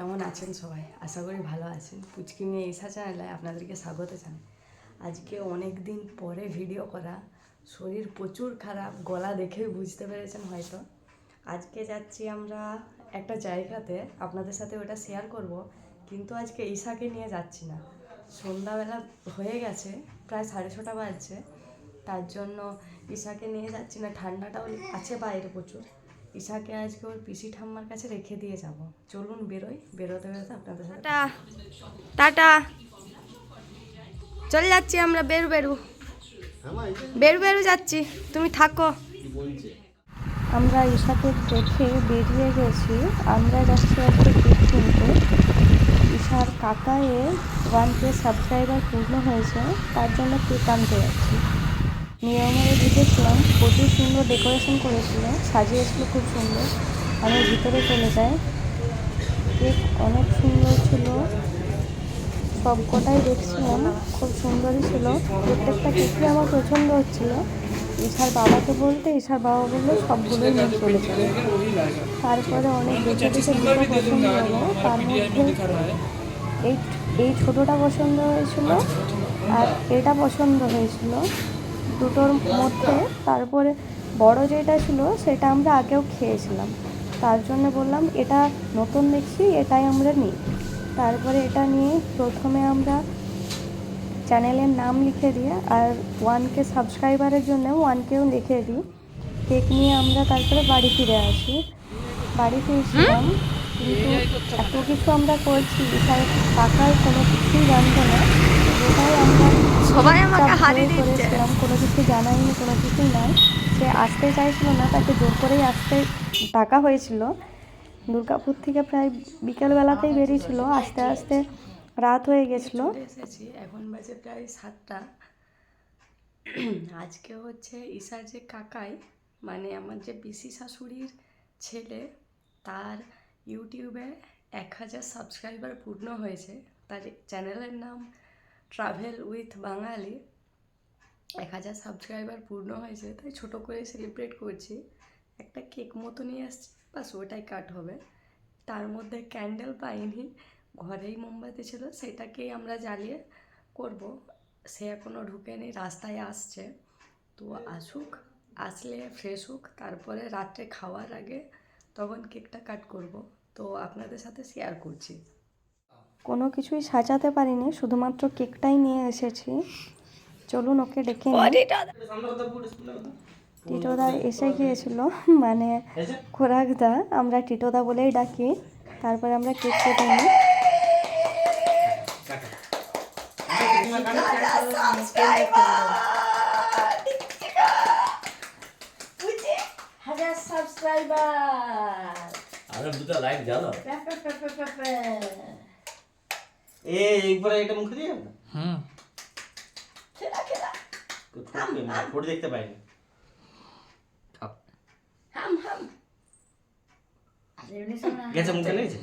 কেমন আছেন সবাই? আশা করি ভালো আছেন। পুচকি নিয়ে ঈশা চ্যানেলে আপনাদেরকে স্বাগত জানাই। আজকে অনেক দিন পরে ভিডিও করা। শরীর প্রচুর খারাপ, গলা দেখেই বুঝতে পেরেছেন হয়তো। আজকে যাচ্ছি আমরা একটা জায়গাতে, আপনাদের সাথে ওটা শেয়ার করব। কিন্তু আজকে ঈশাকে নিয়ে যাচ্ছি না। সন্ধ্যাবেলা হয়ে গেছে, প্রায় সাড়ে ছটা বাজছে। তার জন্য ঈশাকে নিয়ে যাচ্ছি না, ঠান্ডাটাও আছে বাইরে প্রচুর। ঈশাকে আজকে ওর পিসি ঠাম্মার কাছে রেখে দিয়ে যাব। চলুন বেরোই বেরোতে বেরোতে আপনাদের সাথে টাটা। চলে যাচ্ছি আমরা বেরু বেরু। বেরু বেরু যাচ্ছি তুমি থাকো। আমরা ঈশাকে রেখে বেরিয়ে গেছি। আমরা যাচ্ছি আজকে কেক কিনতে ঈশার কাকায়ে ওয়ান কে সাবস্ক্রাইবার পূর্ণ হয়েছে তার জন্য কেক আনতে যাচ্ছি। নিয়মের ঢুকেছিলাম প্রচুর সুন্দর ডেকোরেশন করেছিল সাজিয়েছিল খুব সুন্দর। আমি ভিতরে চলে যাই। কেক অনেক সুন্দর ছিল। সবকটাই দেখছিলাম খুব সুন্দরই ছিল। প্রত্যেকটা কেকই আমার পছন্দ হচ্ছিল। ঈশার বাবাকে বলতে ঈশার বাবা বলল সবগুলোই নিয়ে চলে যাবে তারপরে অনেক দেখে দেখে দুটো পছন্দ হলো। তার মধ্যে এই এই ছোটোটা পছন্দ হয়েছিল আর এটা পছন্দ হয়েছিল। দুটোর মধ্যে তারপরে বড় যেটা ছিল সেটা আমরা আগেও খেয়েছিলাম। তার জন্য বললাম, এটা নতুন দেখছি, এটাই আমরা নিই। তারপরে এটা নিয়ে প্রথমে আমরা চ্যানেলের নাম লিখে দিই আর ওয়ানকে সাবস্ক্রাইবারের জন্য ওয়ানকেও লিখে দিই। কেক নিয়ে আমরা তারপরে বাড়ি ফিরে আসি। বাড়ি ফিরছিলাম, কিন্তু এত কিছু আমরা করছি কাকার কোনো কিছুই জানতো না। সবাই আমাকে চুপচাপ হারিয়ে করে কোনো কিছু জানাইনি কোনো কিছুই নাই। সে আসতে চাইছিল না তাকে জোর করেই আসতে ডাকা হয়েছিল। দুর্গাপুর থেকে প্রায় বিকেলবেলাতেই বেরিয়েছিল আস্তে আস্তে রাত হয়ে গেছিল। এসেছি এখন বাজে প্রায় সাতটা। আজকে হচ্ছে ঈশার যে কাকাই মানে আমার যে পিসি শাশুড়ির ছেলে তার ইউটিউবে এক হাজার সাবস্ক্রাইবার পূর্ণ হয়েছে। তার চ্যানেলের নাম ট্রাভেল উইথ বাঙালি। এক হাজার সাবস্ক্রাইবার পূর্ণ হয়েছে, তাই ছোট করে সেলিব্রেট করছি। একটা কেক মতো নিয়ে আসছি, বাস ওটাই কাট হবে। তার মধ্যে ক্যান্ডেল পাইনি, ঘরেই মোমবাতি ছিল, সেটাকেই আমরা জ্বালিয়ে করব। সে এখনও ঢুকেনি, রাস্তায় আসছে। তো আসুক, আসলে ফ্রেশ হোক, তারপরে রাত্রে খাওয়ার আগে তখন কেকটা কাট করব। তো আপনাদের সাথে শেয়ার করছি। কোনো কিছুই সাজাতে পারিনি শুধুমাত্র কেকটাই নিয়ে এসেছি। চলুন ওকে ডেকে টিটোদা এসে গিয়েছিল মানে খোরাকদা আমরা টিটোদা বলেই ডাকি। তারপরে আমরা কেক কেটে নিই। হাজার সাবস্ক্রাইবার আরে দুটো লাইট জ্বালো এ একবার এটা মুখে দিয়ে না হুম। খেলা খেলা। ফোট দেখতে পাইনি। হাম হাম। গেছে মুখে লেগেছে?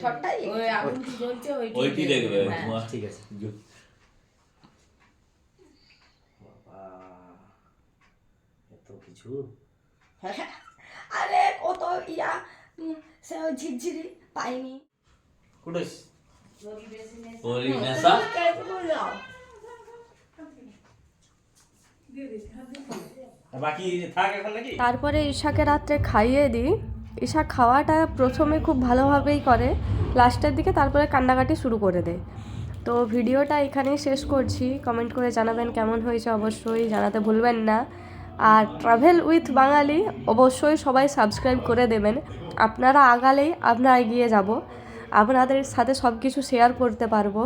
ঠট্টাই ওই আগুন জ্বলছে ওইটি দেখবে? হ্যাঁ, ঠিক আছে। বাবা এত কিছু? আরে কত ইয়া সে ঝিরঝিরি পাইনি। কুটুস ওরি নেশা আর বাকি থাক এখন নাকি তারপরে ঈশাকে রাত্রে খাইয়ে দিই। ঈশা খাওয়াটা প্রথমে খুব ভালোভাবেই করে লাস্টের দিকে তারপরে কান্নাকাটি শুরু করে দেয়। তো ভিডিওটা এখানেই শেষ করছি। কমেন্ট করে জানাবেন কেমন হয়েছে অবশ্যই জানাতে ভুলবেন না। আর ট্রাভেল উইথ বাঙালি অবশ্যই সবাই সাবস্ক্রাইব করে দেবেন। আপনারা আগালেই আমরা এগিয়ে যাব। আপনাদের সাথে সব কিছু শেয়ার করতে পারব।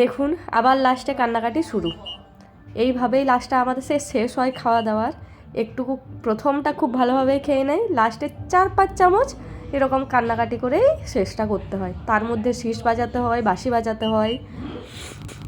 দেখুন, আবার লাস্টে কান্নাকাটি শুরু। এইভাবেই লাস্টটা আমাদের সে শেষ হয় খাওয়া দাওয়ার। একটুকু প্রথমটা খুব ভালোভাবে খেয়ে নেয় লাস্টে চার পাঁচ চামচ এরকম কান্নাকাটি করেই শেষটা করতে হয়। তার মধ্যে শীষ বাজাতে হয় বাসি বাজাতে হয়।